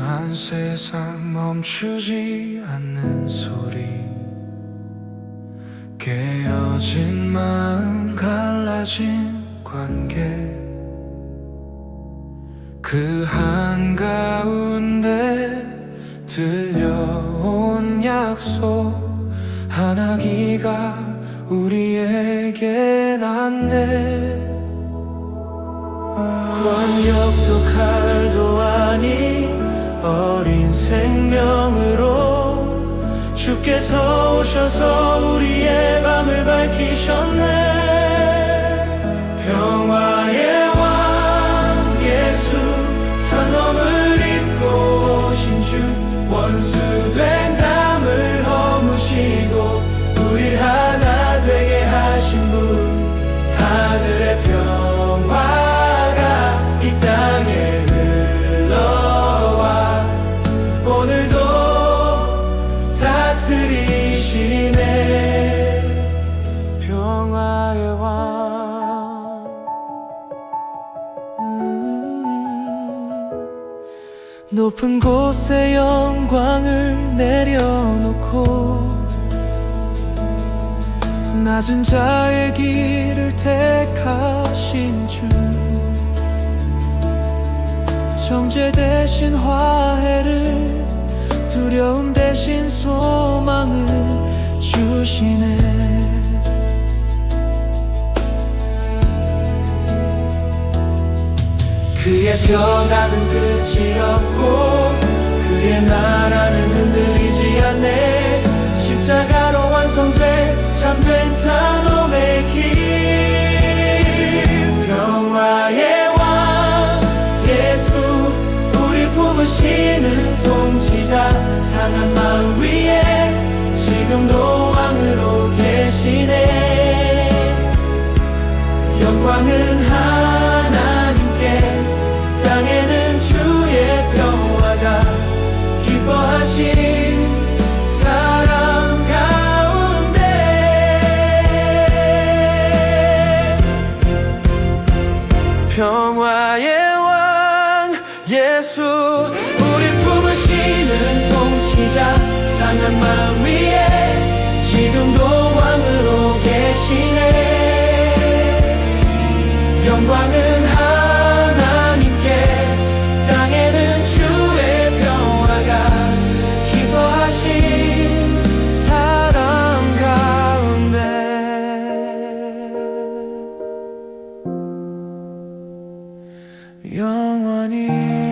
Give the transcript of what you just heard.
한 세상 멈추지 않는 소리. 깨어진 마음 갈라진 관계. 그 한가운데 들려온 약속. 하나기가 우리에게 낫네 권력도 칼도 아닌 어린 생명으로 주께서 오셔서 우리의 밤을 밝히셨네. 평화의 왕 예수 산넘을 입고 오신 주 원수된 담을 허무시고 우릴 높은 곳에 영광을 내려놓고 낮은 자의 길을 택하신 주 정죄 대신 화해를 두려움 대신 소망을 주시네 그의 변화는 끝이 없고 그의 나라는 흔들리지 않네. 십자가로 완성돼 참된 찬음의 길. 평화의 왕 예수 우리 품으시는 통치자 상한 마음 위에 지금도 왕으로 평화의 왕 예수 영원히